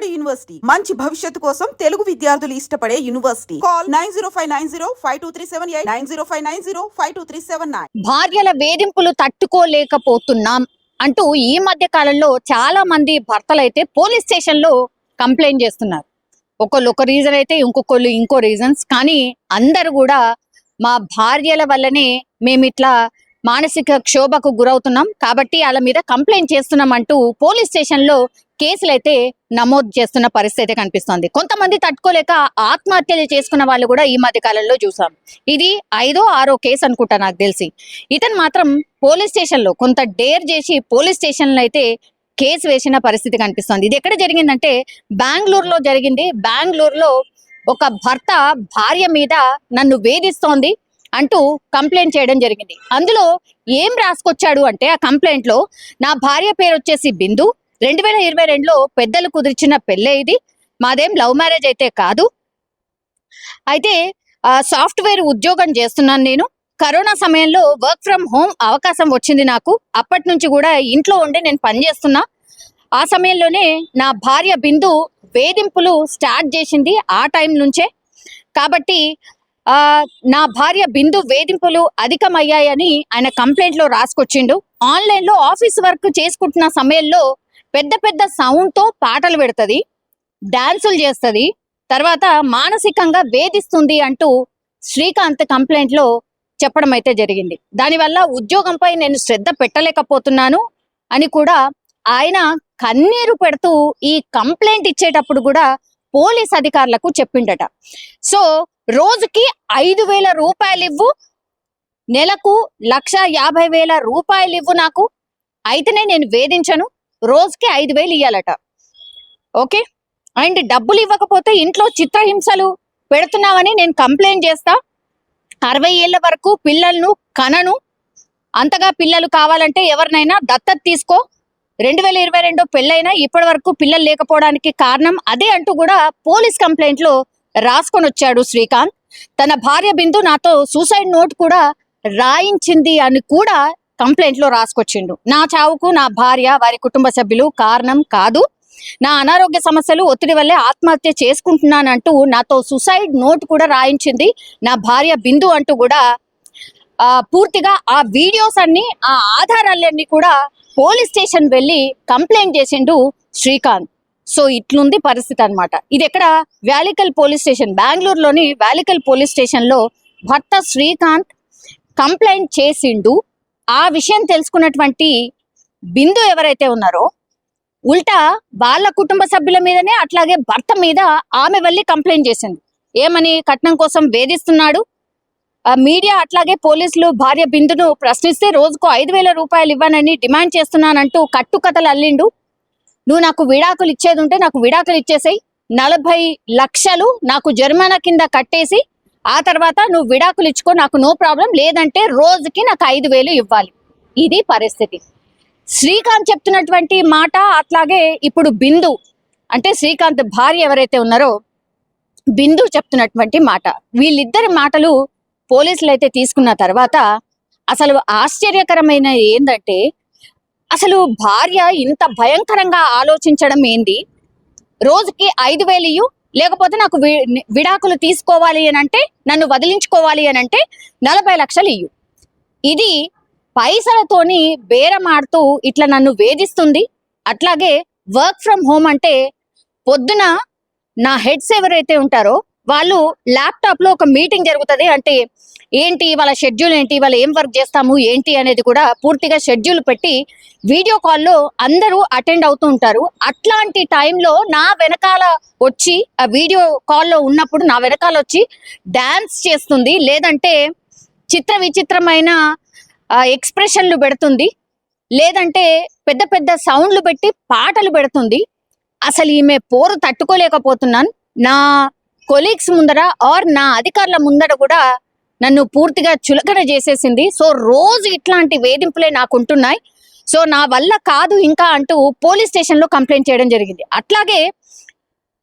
Vijayawada university. మంచి భవిష్యత్తు కోసం తెలుగు విద్యార్థులు ఇష్టపడే university. Call nine zero five nine zero five two three seven eight nine zero five nine zero five two three seven nine. భార్యల వేధింపులు తట్టుకోలేకపోతున్నాం. అంటూ ఈ మధ్య కాలంలో చాలా మంది భర్తలు అయితే పోలీస్ స్టేషన్లో కంప్లైంట్ చేస్తున్నారు. ఒకళ్ళు ఒక రీజన్ అయితే ఇంకొకళ్ళు ఇంకో రీజన్స్. కానీ అందరు కూడా మా భార్యల వల్లనే మేము ఇట్లా మానసిక క్షోభకు గురవుతున్నాం. కాబట్టి వాళ్ళ మీద కంప్లైంట్ చేస్తున్నాం అంటూ పోలీస్ స్టేషన్ కేసులు అయితే నమోదు చేస్తున్న పరిస్థితి అయితే కనిపిస్తోంది. కొంతమంది తట్టుకోలేక ఆత్మహత్యలు చేసుకున్న వాళ్ళు కూడా ఈ మధ్య కాలంలో చూసాం. ఇది ఐదో ఆరో కేసు అనుకుంటా నాకు తెలిసి. ఇతను మాత్రం పోలీస్ స్టేషన్లో కొంత డేర్ చేసి పోలీస్ స్టేషన్లో అయితే కేసు వేసిన పరిస్థితి కనిపిస్తోంది. ఇది ఎక్కడ జరిగిందంటే బెంగళూరులో జరిగింది. బెంగళూరులో ఒక భర్త భార్య మీద నన్ను వేధిస్తోంది అంటూ కంప్లైంట్ చేయడం జరిగింది. అందులో ఏం రాసుకొచ్చాడు అంటే ఆ కంప్లైంట్లో నా భార్య పేరు వచ్చేసి బిందు రెండు వేల ఇరవై రెండులో పెద్దలు కుదిర్చిన పెళ్ళే ఇది. మాదేం లవ్ మ్యారేజ్ అయితే కాదు. అయితే సాఫ్ట్వేర్ ఉద్యోగం చేస్తున్నాను నేను. కరోనా సమయంలో వర్క్ ఫ్రమ్ హోమ్ అవకాశం వచ్చింది నాకు. అప్పటి నుంచి కూడా ఇంట్లో ఉండి నేను పనిచేస్తున్నా ఆ సమయంలోనే నా భార్య బిందు వేధింపులు స్టార్ట్ చేసింది ఆ టైం నుంచే. కాబట్టి ఆ నా భార్య బిందు వేధింపులు అధికమయ్యాయని ఆయన కంప్లైంట్లో రాసుకొచ్చిండు. ఆన్లైన్లో ఆఫీస్ వర్క్ చేసుకుంటున్న సమయంలో పెద్ద పెద్ద సౌండ్తో పాటలు పెడుతుంది డాన్సులు చేస్తుంది తర్వాత మానసికంగా వేధిస్తుంది అంటూ శ్రీకాంత్ కంప్లైంట్లో చెప్పడం అయితే జరిగింది. దానివల్ల ఉద్యోగంపై నేను శ్రద్ధ పెట్టలేకపోతున్నాను అని కూడా ఆయన కన్నీరు పెడుతూ ఈ కంప్లైంట్ ఇచ్చేటప్పుడు కూడా పోలీస్ అధికారులకు చెప్పిండట. సో రోజుకి ఐదు వేల రూపాయలు ఇవ్వు నెలకు లక్ష యాభై వేల రూపాయలు ఇవ్వు నాకు అయితేనే నేను వేధించను రోజుకి ఐదు వేలు ఇవ్వాలట ఓకే? అండ్ డబ్బులు ఇవ్వకపోతే ఇంట్లో చిత్రహింసలు పెడుతున్నావని నేను కంప్లైంట్ చేస్తా. అరవై ఏళ్ళ వరకు పిల్లలను కనను అంతగా పిల్లలు కావాలంటే ఎవరినైనా దత్తత తీసుకో. రెండు వేల ఇరవై రెండో పెళ్ళైనా ఇప్పటి వరకు పిల్లలు లేకపోవడానికి కారణం అదే అంటూ కూడా పోలీస్ కంప్లైంట్లో రాసుకొని వచ్చాడు శ్రీకాంత్. తన భార్య బిందు నాతో సూసైడ్ నోట్ కూడా రాయించింది అని కూడా కంప్లైంట్లో రాసుకొచ్చిండు. నా చావుకు నా భార్య వారి కుటుంబ సభ్యులు కారణం కాదు. నా అనారోగ్య సమస్యలు ఒత్తిడి వల్లే ఆత్మహత్య చేసుకుంటున్నానంటూ నాతో సుసైడ్ నోట్ కూడా రాయించింది నా భార్య బిందు అంటూ కూడా పూర్తిగా ఆ వీడియోస్ అన్ని ఆ ఆధారాలన్నీ కూడా పోలీస్ స్టేషన్ వెళ్ళి కంప్లైంట్ చేసిండు శ్రీకాంత్. సో ఇట్లుంది పరిస్థితి అన్నమాట. ఇది ఎక్కడ? Vyalikaval police station. బెంగళూరులోని వ్యాలికల్ పోలీస్ స్టేషన్లో భర్త శ్రీకాంత్ కంప్లైంట్ చేసిండు. ఆ విషయం తెలుసుకున్నటువంటి బిందు ఎవరైతే ఉన్నారో ఉల్టా వాళ్ళ కుటుంబ సభ్యుల మీదనే అట్లాగే భర్త మీద ఆమె వెళ్ళి కంప్లైంట్ చేసింది. ఏమని కట్నం కోసం వేధిస్తున్నాడు? ఆ మీడియా అట్లాగే పోలీసులు భార్య బిందును ప్రశ్నిస్తే రోజుకు ఐదు వేల రూపాయలు ఇవ్వనని డిమాండ్ చేస్తున్నానంటూ కట్టుకథలు అల్లిండు. నువ్వు నాకు విడాకులు ఇచ్చేది ఉంటే నాకు విడాకులు ఇచ్చేసాయి. నలభై లక్షలు నాకు జరిమానా కింద కట్టేసి ఆ తర్వాత నువ్వు విడాకులు ఇచ్చుకో నాకు నో ప్రాబ్లం లేదంటే రోజుకి నాకు ఐదు వేలు ఇవ్వాలి. ఇది పరిస్థితి. శ్రీకాంత్ చెప్తున్నటువంటి మాట అట్లాగే ఇప్పుడు బిందు అంటే శ్రీకాంత్ భార్య ఎవరైతే ఉన్నారో బిందు చెప్తున్నటువంటి మాట. వీళ్ళిద్దరి మాటలు పోలీసులు అయితే తీసుకున్న తర్వాత అసలు ఆశ్చర్యకరమైన ఏంటంటే అసలు భార్య ఇంత భయంకరంగా ఆలోచించడం ఏంది? రోజుకి ఐదు వేలు లేకపోతే నాకు వి- విడాకులు తీసుకోవాలి అని అంటే నన్ను వదిలించుకోవాలి అని అంటే నలభై లక్షలు ఇయ్యు. ఇది పైసలతోని బేరమాడుతూ ఇట్లా నన్ను వేధిస్తుంది. అట్లాగే వర్క్ ఫ్రమ్ హోమ్ అంటే పొద్దున నా హెడ్స్ ఎవరైతే ఉంటారో వాళ్ళు ల్యాప్టాప్లో ఒక మీటింగ్ జరుగుతుంది. అంటే ఏంటి వాళ్ళ షెడ్యూల్ ఏంటి వాళ్ళు ఏం వర్క్ చేస్తాము ఏంటి అనేది కూడా పూర్తిగా షెడ్యూల్ పెట్టి వీడియో కాల్లో అందరూ అటెండ్ అవుతూ ఉంటారు. అట్లాంటి టైంలో నా వెనకాల వచ్చి ఆ వీడియో కాల్లో ఉన్నప్పుడు నా వెనకాల వచ్చి డాన్స్ చేస్తుంది. లేదంటే చిత్ర విచిత్రమైన ఎక్స్ప్రెషన్లు పెడుతుంది. లేదంటే పెద్ద పెద్ద సౌండ్లు పెట్టి పాటలు పెడుతుంది. అసలు ఈమె పోరు తట్టుకోలేకపోతున్నాను. నా కొలీగ్స్ ముందర ఆర్ నా అధికారుల ముందర కూడా నన్ను పూర్తిగా చులకన చేసేసింది. సో రోజు ఇట్లాంటి వేధింపులే నాకు ఉంటున్నాయి సో నా వల్ల కాదు ఇంకా అంటూ పోలీస్ స్టేషన్లో కంప్లైంట్ చేయడం జరిగింది. అట్లాగే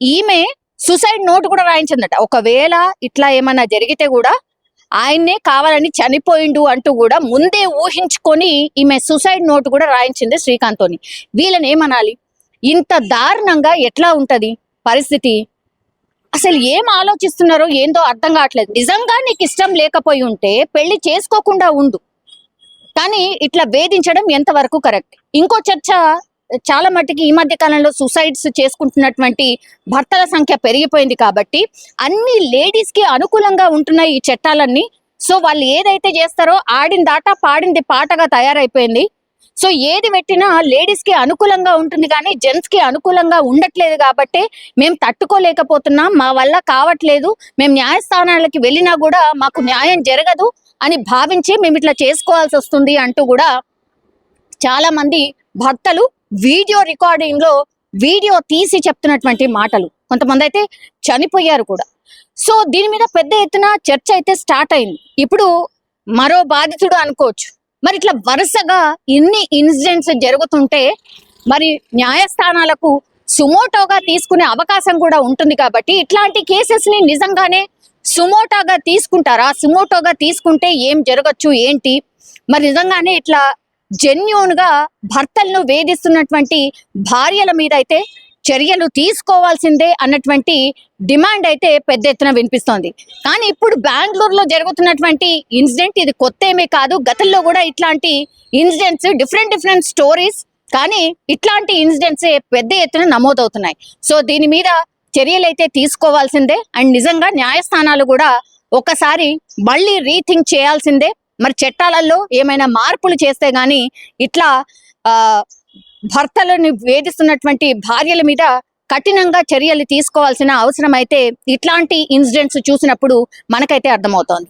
ఈమె సుసైడ్ నోట్ కూడా రాయించిందట. ఒకవేళ ఇట్లా ఏమన్నా జరిగితే కూడా ఆయన్నే కావాలని చనిపోయిండు అంటూ కూడా ముందే ఊహించుకొని ఈమె సూసైడ్ నోట్ కూడా రాయించింది శ్రీకాంత్తోని. వీళ్ళని ఏమనాలి? ఇంత దారుణంగా ఎట్లా ఉంటది పరిస్థితి? అసలు ఏం ఆలోచిస్తున్నారో ఏందో అర్థం కావట్లేదు. నిజంగా నీకు ఇష్టం లేకపోయి ఉంటే పెళ్ళి చేసుకోకుండా ఉండు. కానీ ఇట్లా వేధించడం ఎంతవరకు కరెక్ట్? ఇంకో చర్చ చాలా మట్టుకి ఈ మధ్య కాలంలో సూసైడ్స్ చేసుకుంటున్నటువంటి భర్తల సంఖ్య పెరిగిపోయింది కాబట్టి అన్ని లేడీస్కి అనుకూలంగా ఉంటున్నాయి ఈ చట్టాలన్నీ. సో వాళ్ళు ఏదైతే చేస్తారో ఆడిన దాట పాడింది పాటగా తయారైపోయింది. సో ఏది పెట్టినా లేడీస్కి అనుకూలంగా ఉంటుంది కానీ జెంట్స్కి అనుకూలంగా ఉండట్లేదు కాబట్టి మేము తట్టుకోలేకపోతున్నాం మా వల్ల కావట్లేదు మేము న్యాయస్థానాలకి వెళ్ళినా కూడా మాకు న్యాయం జరగదు అని భావించి మేము ఇట్లా చేసుకోవాల్సి వస్తుంది అంటూ కూడా చాలా మంది భర్తలు వీడియో రికార్డింగ్లో వీడియో తీసి చెప్తున్నటువంటి మాటలు. కొంతమంది అయితే చనిపోయారు కూడా. సో దీని మీద పెద్ద ఎత్తున చర్చ అయితే స్టార్ట్ అయింది. ఇప్పుడు మరో బాధితుడు అనుకోవచ్చు. మరి ఇట్లా వరుసగా ఇన్ని ఇన్సిడెంట్స్ జరుగుతుంటే మరి న్యాయస్థానాలకు సుమోటోగా తీసుకునే అవకాశం కూడా ఉంటుంది కాబట్టి ఇట్లాంటి కేసెస్ని నిజంగానే సుమోటోగా తీసుకుంటారా? సుమోటోగా తీసుకుంటే ఏం జరగచ్చు? ఏంటి? మరి నిజంగానే ఇట్లా జెన్యున్గా భర్తలను వేధిస్తున్నటువంటి భార్యల మీద అయితే చర్యలు తీసుకోవాల్సిందే అన్నటువంటి డిమాండ్ అయితే పెద్ద ఎత్తున వినిపిస్తోంది. కానీ ఇప్పుడు బెంగళూరులో జరుగుతున్నటువంటి ఇన్సిడెంట్ ఇది కొత్త ఏమీ కాదు. గతంలో కూడా ఇట్లాంటి ఇన్సిడెంట్స్ డిఫరెంట్ డిఫరెంట్ స్టోరీస్ కానీ ఇట్లాంటి ఇన్సిడెంట్స్ పెద్ద ఎత్తున నమోదవుతున్నాయి. సో దీని మీద చర్యలు అయితే తీసుకోవాల్సిందే అండ్ నిజంగా న్యాయస్థానాలు కూడా ఒకసారి మళ్ళీ రీథింక్ చేయాల్సిందే. మరి చట్టాలలో ఏమైనా మార్పులు చేస్తే గానీ ఇట్లా భర్తలను వేధిస్తున్నటువంటి భార్యల మీద కఠినంగా చర్యలు తీసుకోవాల్సిన అవసరం అయితే ఇట్లాంటి ఇన్సిడెంట్స్ చూసినప్పుడు మనకైతే అర్థమవుతోంది.